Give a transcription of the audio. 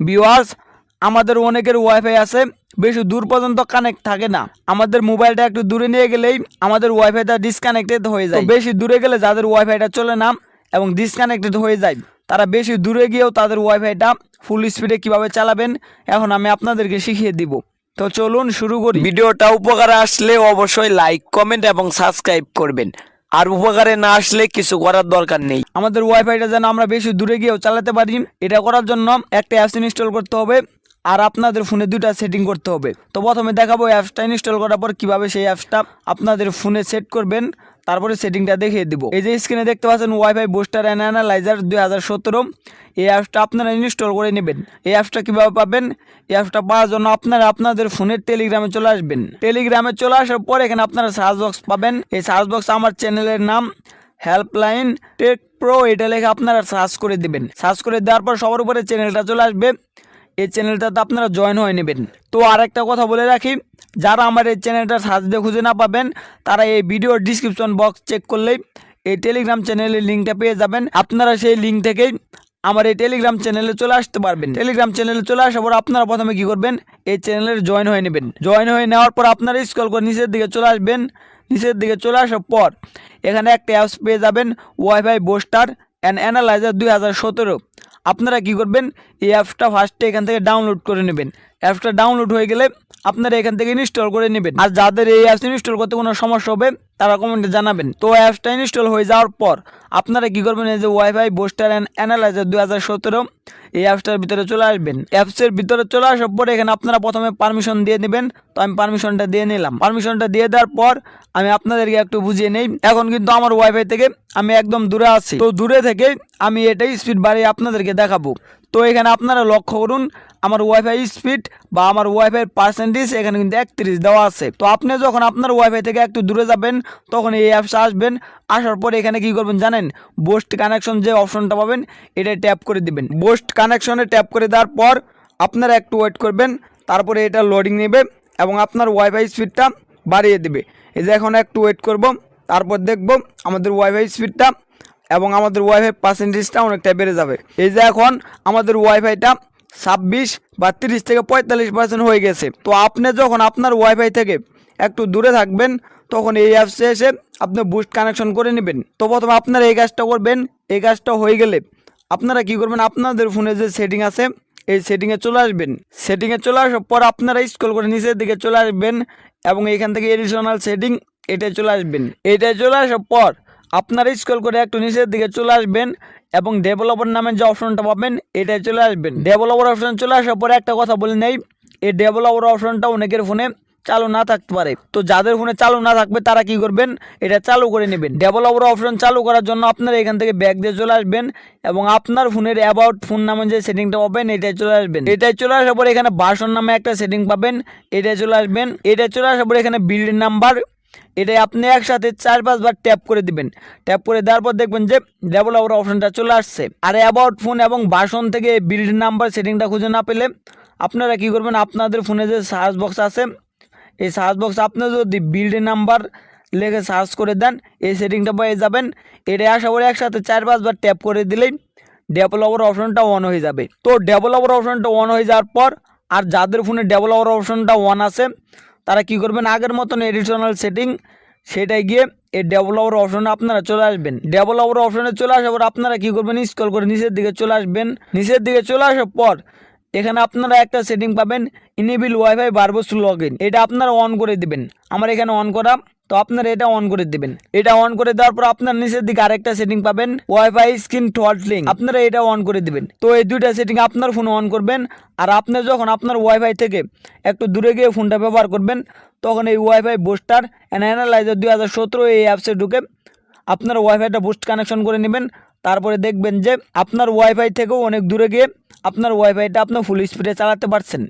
Viewers আমাদের অনেকের wifi আছে, বেশি দূর পর্যন্ত কানেক্ট থাকে না। আমাদের মোবাইলটা একটু দূরে নিয়ে গেলেই আমাদের ওয়াইফাইটা ডিসকানেক্টেড হয়ে যায়। বেশি দূরে গেলে যাদের ওয়াইফাইটা চলে না, এবং ডিসকানেক্টেড হয়ে যায়, তারা বেশি দূরে গিয়েও তাদের ওয়াইফাইটা ফুল স্পিডে কীভাবে চালাবেন, এখন আমি আপনাদেরকে শিখিয়ে দিব। তো চলুন শুরু করি। ভিডিওটা উপকারে আসলে অবশ্যই লাইক কমেন্ট এবং সাবস্ক্রাইব করবেন। আর উপকারে না আসলে কিছু করার দরকার নেই। আমাদের ওয়াইফাইটা যেন আমরা বেশি দূরে গিয়েও চালাতে পারি, এটা করার জন্য একটা অ্যাপস ইনস্টল করতে হবে। আর আপনাদের ফোনে দুটা সেটিং করতে হবে। তো প্রথমে দেখাবো অ্যাপসটা ইনস্টল করার পর কীভাবে সেই অ্যাপসটা আপনাদের ফোনে সেট করবেন, তারপরে সেটিংটা দেখিয়ে দিব। এই যে স্ক্রিনে দেখতে পাচ্ছেন ওয়াইফাই বুস্টার অ্যান্ড অ্যানালাইজার দুই হাজার সতেরো। এই অ্যাপসটা আপনারা ইনস্টল করে নেবেন। এই অ্যাপসটা কীভাবে পাবেন? এই অ্যাপসটা পাওয়ার জন্য আপনারা আপনাদের ফোনের টেলিগ্রামে চলে আসবেন। টেলিগ্রামে চলে আসার পর এখানে আপনারা সার্চ বক্স পাবেন। এই সার্চ বক্স আমার চ্যানেলের নাম হেল্পলাইন টেক প্রো এটা লেখে আপনারা সার্চ করে দেবেন। সার্চ করে দেওয়ার পর সবার উপরে চ্যানেলটা চলে আসবে। এই চ্যানেলটাতে আপনারা জয়েন হয়ে নেবেন। তো আর একটা কথা বলে রাখি, যারা আমার এই চ্যানেলটা দিয়ে খুঁজে না পাবেন, তারা এই ভিডিওর ডিসক্রিপশন বক্স চেক করলেই এই টেলিগ্রাম চ্যানেলের লিঙ্কটা পেয়ে যাবেন। আপনারা সেই লিঙ্ক থেকেই আমার এই টেলিগ্রাম চ্যানেলে চলে আসতে পারবেন। টেলিগ্রাম চ্যানেলে চলে আসার পর আপনারা প্রথমে কি করবেন, এই চ্যানেলের জয়েন হয়ে নেবেন। জয়েন হয়ে নেওয়ার পর আপনারা স্ক্রল করে নিচের দিকে চলে আসবেন। নিচের দিকে চলে আসার পর এখানে একটা অ্যাপস পেয়ে যাবেন ওয়াইফাই বোস্টার অ্যান্ড অ্যানালাইজার দুই হাজার সতেরো। আপনারা কি করবেন? এই অ্যাপটা ফার্স্টে এখান থেকে ডাউনলোড করে নেবেন। অ্যাপসটা ডাউনলোড হয়ে গেলে আপনারা এখান থেকে ইনস্টল করে নেবেন। আর যাদের এই অ্যাপস ইনস্টল করতে কোনো সমস্যা হবে, তারা কমেন্টে জানাবেন। তো অ্যাপসটা ইনস্টল হয়ে যাওয়ার পর আপনারা কী করবেন, এই যে ওয়াইফাই বোস্টার অ্যান্ড অ্যানালাইজার দুই হাজার সতেরো, এই অ্যাপসটার ভিতরে চলে আসবেন। অ্যাপসের ভিতরে চলে আসার পরে এখানে আপনারা প্রথমে পারমিশন দিয়ে নেবেন। তো আমি পারমিশনটা দিয়ে নিলাম। পারমিশনটা দিয়ে দেওয়ার পর আমি আপনাদেরকে একটু বুঝিয়ে নেই। এখন কিন্তু আমার ওয়াইফাই থেকে আমি একদম দূরে আছি। তো দূরে থেকে আমি এটাই স্পিড বাড়িয়ে আপনাদেরকে দেখাবো। তো এখানে আপনারা লক্ষ্য করুন, আমার ওয়াইফাই স্পিড বা আমার ওয়াইফাই পার্সেন্টেজ এখানে কিন্তু একত্রিশ দেওয়া আছে। তো আপনি যখন আপনার ওয়াইফাই থেকে একটু দূরে যাবেন, তখন এই অ্যাপস আসবেন, আসার পরে এখানে কি করবেন জানেন? বোস্ট কানেকশন যে অপশনটা পাবেন, এটা ট্যাপ করে দিবেন। বোস্ট কানেকশনে ট্যাপ করে দেওয়ার পর আপনারা একটু ওয়েট করবেন, তারপরে এটা লোডিং নেবে এবং আপনার ওয়াইফাই স্পিডটা বাড়িয়ে দেবে। এই যে এখন একটু ওয়েট করব, তারপর দেখব আমাদের ওয়াইফাই স্পিডটা এবং আমাদের ওয়াইফাই পার্সেন্টেজটা অনেকটা বেড়ে যাবে। এই যে এখন আমাদের ওয়াইফাইটা ছাব্বিশ বা তিরিশ থেকে পঁয়তাল্লিশ পার্সেন্ট হয়ে গেছে। তো আপনি যখন আপনার ওয়াইফাই থেকে একটু দূরে থাকবেন, তখন এই অ্যাপসে এসে আপনি বুস্ট কানেকশন করে নেবেন। তো প্রথমে আপনারা এই কাজটা করবেন। এই কাজটা হয়ে গেলে আপনারা কি করবেন? আপনাদের ফোনে যে সেটিং আছে, এই সেটিংয়ে চলে আসবেন। সেটিংয়ে চলে আসার পর আপনারা স্ক্রল করে নিচের দিকে চলে আসবেন এবং এখান থেকে এডিশনাল সেটিং এটাই চলে আসবেন। এটাই চলে আসার পর আপনারা স্ক্রল করে একটু নিচের দিকে চলে আসবেন এবং ডেভেলপার নামের যে অপশনটা পাবেন এটাই চলে আসবেন। ডেভেলপার অপশন চলে আসার পরে একটা কথা বলে নেই, এই ডেভেলপার অপশনটা অনেকের ফোনে চালু না থাকতে পারে। তো যাদের ফোনে চালু না থাকবে, তারা কি করবেন? এটা চালু করে নেবেন। ডেভেলপার অপশন চালু করার জন্য আপনারা এখান থেকে ব্যাগ দিয়ে চলে আসবেন এবং আপনার ফোনের অ্যাবাউট ফোন নামে যে সেটিংটা পাবেন এটাই চলে আসবেন। এটাই চলে আসার পরে এখানে বাসন নামে একটা সেটিং পাবেন এটাই চলে আসবেন। এটাই চলে আসার পরে এখানে বিল্ড নাম্বার এটাই আপনি একসাথে চার পাঁচবার ট্যাপ করে দিবেন। ট্যাপ করে দেওয়ার পর দেখবেন যে ডেভেলপার অপশনটা চলে আসছে। আর অ্যাবাউট ফোন এবং বাসন থেকে বিল্ড নাম্বার সেটিংটা খুঁজে না পেলে আপনারা কি করবেন? আপনাদের ফোনে যে সার্চ বক্স আছে, এই সার্চ বক্স আপনি যদি বিল্ড নাম্বার লেখে সার্চ করে দেন, এই সেটিংটা পেয়ে যাবেন। এটা আশা করি একসাথে চার পাঁচবার ট্যাপ করে দিলেই ডেভেলপার অপশনটা অন হয়ে যাবে। তো ডেভেলপার অপশনটা অন হয়ে যাওয়ার পর আর যাদের ফোনে ডেভেলপার অপশনটা অন আছে তারা কি করবেন? আগের মতন এডিশনাল সেটিং সেটাই গিয়ে এই ডেভেলপার অপশনে আপনারা চলে আসবেন। ডেভেলপার অপশনে চলে আসার পর আপনারা কী করবেন? স্ক্রল করে নিচের দিকে চলে আসবেন। নিচের দিকে চলে আসার পর এখানে আপনারা একটা সেটিং পাবেন ইনেবিল ওয়াইফাই বারবস লগ ইন এটা আপনারা অন করে দিবেন। আমার এখানে অন করা তো আপনারা এটা অন করে দিবেন। এটা অন করে দেওয়ার পর আপনার নিচের দিকে আরেকটা সেটিং পাবেন ওয়াইফাই স্ক্রিন থ্রটলিং আপনারা এটা অন করে দিবেন। তো এই দুইটা সেটিং আপনার ফোনে অন করবেন, আর আপনি যখন আপনার ওয়াইফাই থেকে একটু দূরে গিয়ে ফোনটা ব্যবহার করবেন, তখন এই ওয়াইফাই বুস্টার অ্যান্ড অ্যানালাইজার দুই হাজার সতেরো এই অ্যাপসে ঢুকে আপনার ওয়াইফাইটা বুস্ট কানেকশন করে নেবেন। তারপরে দেখবেন যে আপনার ওয়াইফাই থেকেও অনেক দূরে গিয়ে আপনার ওয়াইফাইটা আপনার ফুল স্পিডে চালাতে পারছেন।